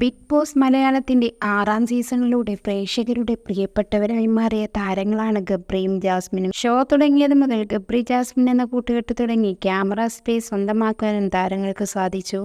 Big boss മലയാളത്തിന്റെ ആറാം സീസണിലൂടെ പ്രേക്ഷകരുടെ പ്രിയപ്പെട്ടവരായി മാറിയ താരങ്ങളാണ് ഗബ്രിയും ജാസ്മിനും. ഷോ തുടങ്ങിയത് മുതൽ ഗബ്രി ജാസ്മിൻ എന്ന കൂട്ടുകെട്ട് തുടങ്ങി ക്യാമറ സ്പേസ് സ്വന്തമാക്കാനും താരങ്ങൾക്ക് സാധിച്ചു.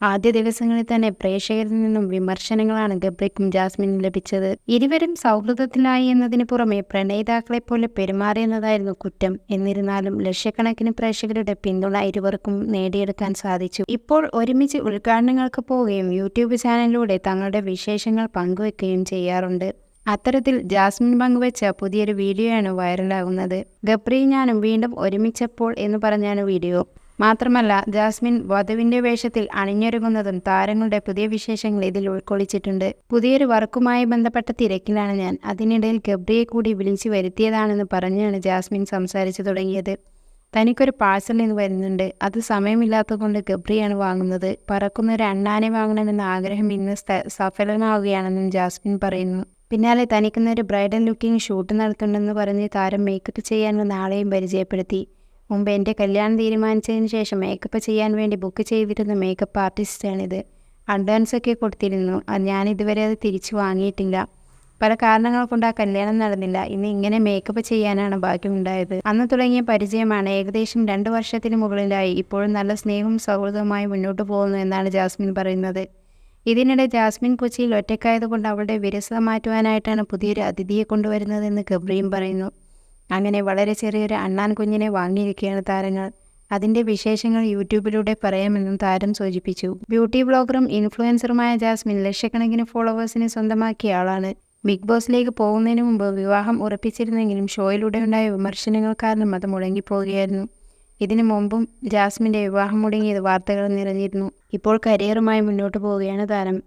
ആദ്യ ദിവസങ്ങളിൽ തന്നെ പ്രേക്ഷകരിൽ നിന്നും വിമർശനങ്ങളാണ് ഗബ്രിക്കും ജാസ്മിനും ലഭിച്ചത്. ഇരുവരും സൗഹൃദത്തിലായി എന്നതിന് പുറമെ പ്രണയിതാക്കളെ പോലെ പെരുമാറിയെന്നതായിരുന്നു കുറ്റം. എന്നിരുന്നാലും ലക്ഷക്കണക്കിന് പ്രേക്ഷകരുടെ പിന്തുണ ഇരുവർക്കും നേടിയെടുക്കാൻ സാധിച്ചു. ഇപ്പോൾ ഒരുമിച്ച് ഉദ്ഘാടനങ്ങൾക്ക് പോവുകയും യൂട്യൂബ് ചാനലിലൂടെ തങ്ങളുടെ വിശേഷങ്ങൾ പങ്കുവെക്കുകയും ചെയ്യാറുണ്ട്. അത്തരത്തിൽ ജാസ്മിൻ പങ്കുവെച്ച പുതിയൊരു വീഡിയോയാണ് വൈറലാകുന്നത്. ഗബ്രി ഞാനും വീണ്ടും ഒരുമിച്ചപ്പോൾ എന്ന് പറഞ്ഞാണ് വീഡിയോ. മാത്രമല്ല ജാസ്മിൻ വധുവിന്റെ വേഷത്തിൽ അണിഞ്ഞൊരുങ്ങുന്നതും താരങ്ങളുടെ പുതിയ വിശേഷങ്ങൾ ഇതിൽ ഉൾക്കൊള്ളിച്ചിട്ടുണ്ട്. പുതിയൊരു വർക്കുമായി ബന്ധപ്പെട്ട തിരക്കിലാണ് ഞാൻ. അതിനിടയിൽ ഗബ്രിയെ കൂടി വിളിച്ചു വരുത്തിയതാണെന്ന് പറഞ്ഞാണ് ജാസ്മിൻ സംസാരിച്ചു തുടങ്ങിയത്. തനിക്കൊരു പാഴ്സൽ നിന്ന് വരുന്നുണ്ട്. അത് സമയമില്ലാത്തതുകൊണ്ട് ഗബ്രിയാണ് വാങ്ങുന്നത്. പറക്കുന്ന ഒരു അണ്ണാനെ വാങ്ങണമെന്ന ആഗ്രഹം ഇന്ന് സഫലമാവുകയാണെന്നും ജാസ്മിൻ പറയുന്നു. പിന്നാലെ തനിക്കുന്നൊരു ബ്രൈഡൽ ലുക്കിംഗ് ഷൂട്ട് നടത്തുന്നുണ്ടെന്ന് പറഞ്ഞ് താരം മേക്കപ്പ് ചെയ്യാൻ വന്ന ആളെയും പരിചയപ്പെടുത്തി. മുമ്പ് എന്റെ കല്യാണം തീരുമാനിച്ചതിന് ശേഷം മേക്കപ്പ് ചെയ്യാൻ വേണ്ടി ബുക്ക് ചെയ്തിരുന്ന മേക്കപ്പ് ആർട്ടിസ്റ്റാണിത് അഡ്വാൻസ് ഒക്കെ കൊടുത്തിരുന്നു. അത് ഞാൻ ഇതുവരെ അത് തിരിച്ചു വാങ്ങിയിട്ടില്ല. പല കാരണങ്ങൾ കൊണ്ട് ആ കല്യാണം നടന്നില്ല. ഇന്ന് ഇങ്ങനെ മേക്കപ്പ് ചെയ്യാനാണ് ഭാഗ്യമുണ്ടായത് അന്ന് തുടങ്ങിയ പരിചയമാണ് ഏകദേശം രണ്ട് വർഷത്തിന് മുകളിലായി. ഇപ്പോഴും നല്ല സ്നേഹവും സൗഹൃദവുമായി മുന്നോട്ട് പോകുന്നു എന്നാണ് ജാസ്മിൻ പറയുന്നത്. ഇതിനിടെ ജാസ്മിൻ കൊച്ചിയിൽ ഒറ്റക്കായതുകൊണ്ട് അവളുടെ വിരസത മാറ്റുവാനായിട്ടാണ് പുതിയൊരു അതിഥിയെ കൊണ്ടുവരുന്നതെന്ന് ഗബ്രിയും പറയുന്നു. അങ്ങനെ വളരെ ചെറിയൊരു അണ്ണാൻ കുഞ്ഞിനെ വാങ്ങിയിരിക്കുകയാണ് താരങ്ങൾ. അതിന്റെ വിശേഷങ്ങൾ യൂട്യൂബിലൂടെ പറയാമെന്നും താരം സൂചിപ്പിച്ചു. ബ്യൂട്ടി ബ്ലോഗറും ഇൻഫ്ലുവൻസറുമായ ജാസ്മിൻ ലക്ഷക്കണക്കിന് ഫോളോവേഴ്സിനെ സ്വന്തമാക്കിയ ആളാണ്. ബിഗ് ബോസിലേക്ക് പോകുന്നതിന് മുമ്പ് വിവാഹം ഉറപ്പിച്ചിരുന്നെങ്കിലും ഷോയിലൂടെ ഉണ്ടായ വിമർശനങ്ങൾ കാരണം അത് മുടങ്ങിപ്പോവുകയായിരുന്നു. ഇതിനു മുമ്പും ജാസ്മിന്റെ വിവാഹം മുടങ്ങിയത് വാർത്തകൾ നിറഞ്ഞിരുന്നു. ഇപ്പോൾ കരിയറുമായി മുന്നോട്ട് പോവുകയാണ് താരം.